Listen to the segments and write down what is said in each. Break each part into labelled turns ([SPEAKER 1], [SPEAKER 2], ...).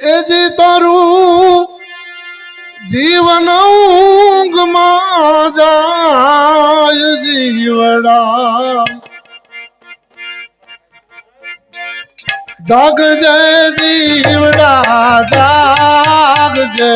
[SPEAKER 1] એજી તારું જીવન ઊંઘમાં જાય જીવડા. જાગ જય જીવડા જાગ જય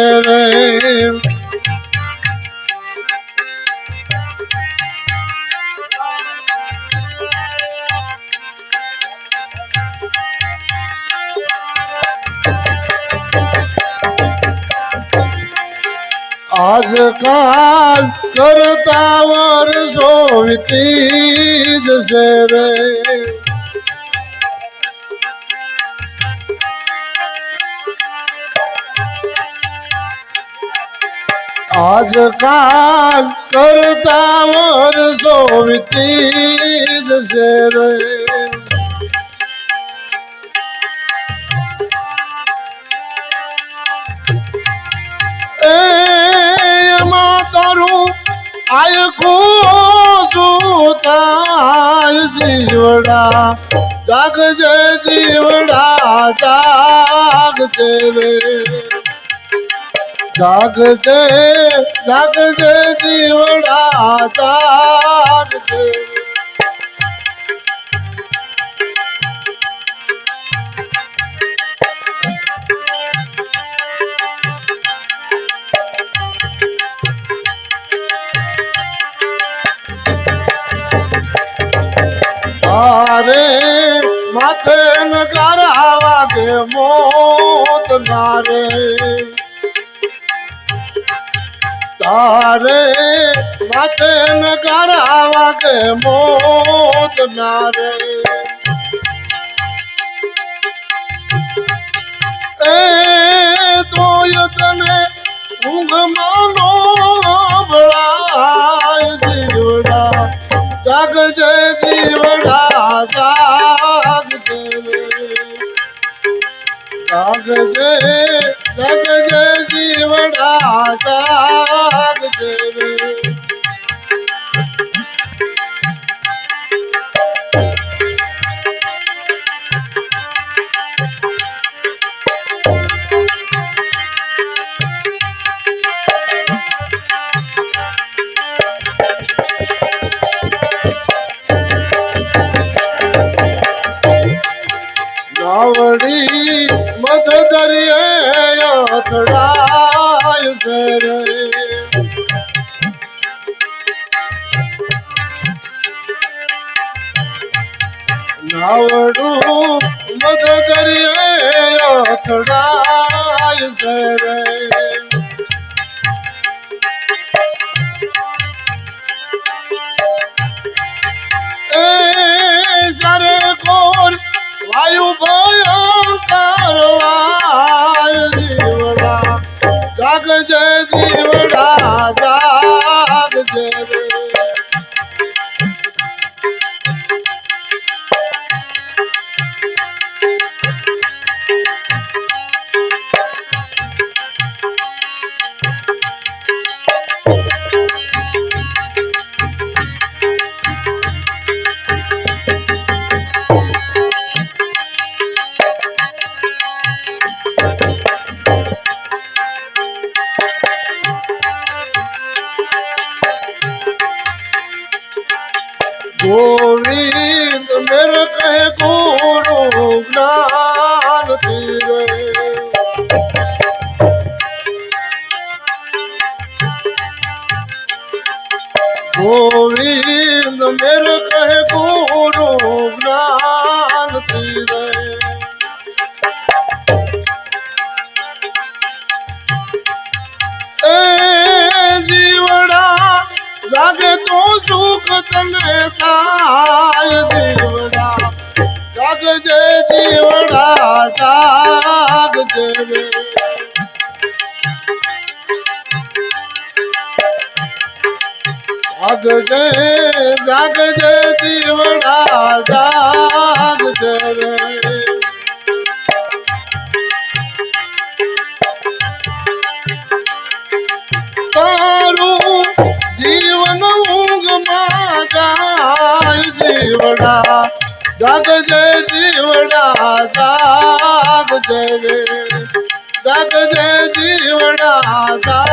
[SPEAKER 1] આજકાલ કરતા વર્ષો વીતી જશે રે. આજકાલ કરતા વર્ષો વીતી જશે રે. સુતાય જીવડા જાગજે જીવડા જાગજે રે. જાગજે જાગજે જીવડા જાગજે તારે માથે નગારા વાગે મોત નારે. તારે માથે નગારા વાગે મોત નારે. એ તોય તને ઊંઘ માનો ભળાય જીવડા. જાગ જય જીવડા. જાગ જય જાગ જય જીવડા જાગ અથડાય છે નાવડું મધ દરિયે અથડાય છે એ સરે વાયુ ભયંકર જાગ જય જીવડા જાગ ગોવિંદ મેર કહે ગુરુ જ્ઞાન તીરે એ જીવડા, જાગે તો સુખ તને થાય જીવડા. જાગજે જીવડા જાગજે જય જાગ જય જીવડા જાગ જય તારું જીવન ઊંઘમાં જાય જીવડા જાગ જય જીવડા જાગ જય જાગ જય જીવડા જાગ